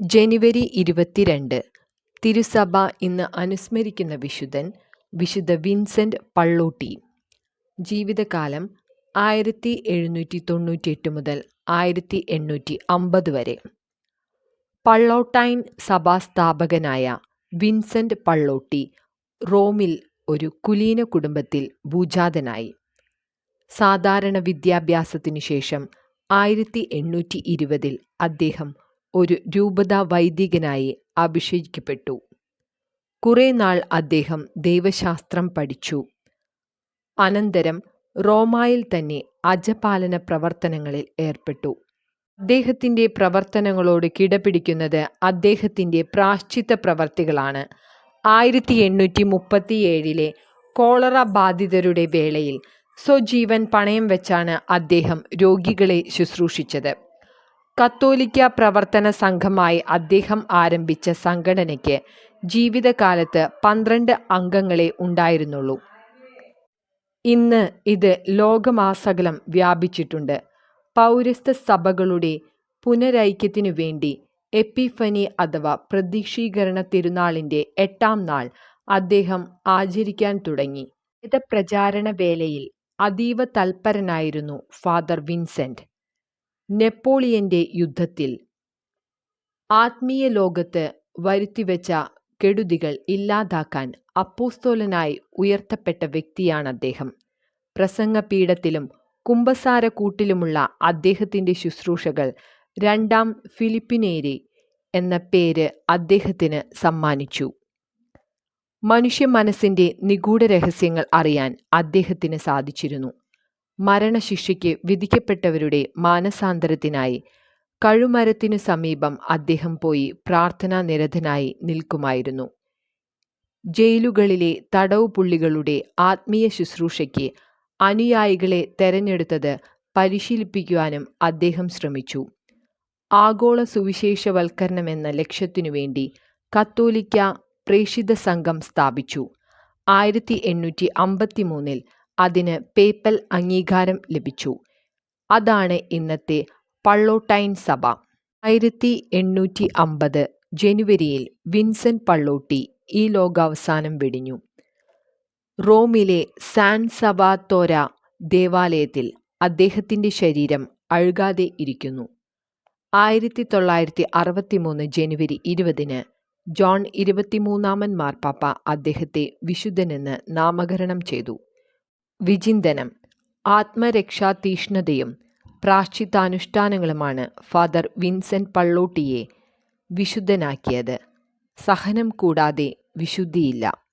ജനുവരി ഇരുപത്തിരണ്ട് തിരുസഭ ഇന്ന് അനുസ്മരിക്കുന്ന വിശുദ്ധൻ വിശുദ്ധ വിൻസെന്റ് പള്ളോട്ടി. ജീവിതകാലം ആയിരത്തി എഴുന്നൂറ്റി തൊണ്ണൂറ്റിയെട്ട് മുതൽ ആയിരത്തി എണ്ണൂറ്റി അമ്പത് വരെ. പള്ളോട്ടൈൻ സഭാസ്ഥാപകനായ വിൻസെന്റ് പള്ളോട്ടി റോമിൽ ഒരു കുലീന കുടുംബത്തിൽ ഭൂജാതനായി. സാധാരണ വിദ്യാഭ്യാസത്തിനു ശേഷം ആയിരത്തി എണ്ണൂറ്റി ഇരുപതിൽ അദ്ദേഹം ഒരു രൂപതാ വൈദികനായി അഭിഷേകിക്കപ്പെട്ടു. കുറെ നാൾ അദ്ദേഹം ദൈവശാസ്ത്രം പഠിച്ചു. അനന്തരം റോമായിൽ തന്നെ അജപാലന പ്രവർത്തനങ്ങളിൽ ഏർപ്പെട്ടു. അദ്ദേഹത്തിന്റെ പ്രവർത്തനങ്ങളോട് കിടപിടിക്കുന്നത് അദ്ദേഹത്തിന്റെ പ്രാശ്ചിത്ത പ്രവർത്തികളാണ്. ആയിരത്തി എണ്ണൂറ്റി മുപ്പത്തിയേഴിലെ കോളറ ബാധിതരുടെ വേളയിൽ സ്വജീവൻ പണയം വെച്ചാണ് അദ്ദേഹം രോഗികളെ ശുശ്രൂഷിച്ചത്. കത്തോലിക്ക പ്രവർത്തന സംഘമായി അദ്ദേഹം ആരംഭിച്ച സംഘടനയ്ക്ക് ജീവിതകാലത്ത് പന്ത്രണ്ട് അംഗങ്ങളെ ഉണ്ടായിരുന്നുള്ളൂ. ഇന്ന് ഇത് ലോകമാസകലം വ്യാപിച്ചിട്ടുണ്ട്. പൗരസ്ത്യ സഭകളുടെ പുനരൈക്യത്തിനു വേണ്ടി എപ്പിഫനി അഥവാ പ്രതീക്ഷീകരണ തിരുനാളിന്റെ എട്ടാം നാൾ അദ്ദേഹം ആചരിക്കാൻ തുടങ്ങി. പ്രചാരണ വേലയിൽ അതീവ തൽപരനായിരുന്നു ഫാദർ വിൻസെന്റ്. നെപ്പോളിയന്റെ യുദ്ധത്തിൽ. ആത്മീയ ലോകത്ത് വരുത്തിവെച്ച കെടുതികൾ ഇല്ലാതാക്കാൻ അപ്പോസ്തോലനായി ഉയർത്തപ്പെട്ട വ്യക്തിയാണ് അദ്ദേഹം. പ്രസംഗപീഠത്തിലും കുമ്പസാരക്കൂട്ടിലുമുള്ള അദ്ദേഹത്തിന്റെ ശുശ്രൂഷകൾ രണ്ടാം ഫിലിപ്പിനേരി എന്ന പേര് അദ്ദേഹത്തിന് സമ്മാനിച്ചു. മനുഷ്യ മനസ്സിന്റെ നിഗൂഢ രഹസ്യങ്ങൾ അറിയാൻ അദ്ദേഹത്തിന് സാധിച്ചിരുന്നു. മരണശിക്ഷയ്ക്ക് വിധിക്കപ്പെട്ടവരുടെ മാനസാന്തരത്തിനായി കഴുമരത്തിനു സമീപം അദ്ദേഹം പോയി പ്രാർത്ഥനാ നിരതനായി നിൽക്കുമായിരുന്നു. ജയിലുകളിലെ തടവുപുള്ളികളുടെ ആത്മീയ ശുശ്രൂഷയ്ക്ക് അനുയായികളെ തെരഞ്ഞെടുത്തത് പരിശീലിപ്പിക്കുവാനും അദ്ദേഹം ശ്രമിച്ചു. ആഗോള സുവിശേഷവൽക്കരണമെന്ന ലക്ഷ്യത്തിനു വേണ്ടി കത്തോലിക്ക പ്രേഷിത സംഘം സ്ഥാപിച്ചു. ആയിരത്തി എണ്ണൂറ്റി അമ്പത്തി മൂന്നിൽ അതിന് പേപ്പൽ അംഗീകാരം ലഭിച്ചു. അതാണ് ഇന്നത്തെ പള്ളോട്ടൈൻ സഭ. ആയിരത്തി എണ്ണൂറ്റി അമ്പത് ജനുവരിയിൽ വിൻസെന്റ് പള്ളോട്ടി ഈ ലോകാവസാനം വെടിഞ്ഞു. റോമിലെ സാൻ സവാത്തോര ദേവാലയത്തിൽ അദ്ദേഹത്തിന്റെ ശരീരം അഴുകാതെ ഇരിക്കുന്നു. ആയിരത്തി തൊള്ളായിരത്തി അറുപത്തി മൂന്ന് ജനുവരി ഇരുപതിന് ജോൺ ഇരുപത്തിമൂന്നാമൻ മാർപ്പാപ്പ അദ്ദേഹത്തെ വിശുദ്ധനെന്ന് നാമകരണം ചെയ്തു. വിചിന്തനം ആത്മരക്ഷാ തീഷ്ണതയും പ്രാശ്ചിത്താനുഷ്ഠാനങ്ങളുമാണ് ഫാദർ വിൻസെന്റ് പള്ളോട്ടിയെ വിശുദ്ധനാക്കിയത്. സഹനം കൂടാതെ വിശുദ്ധിയില്ല.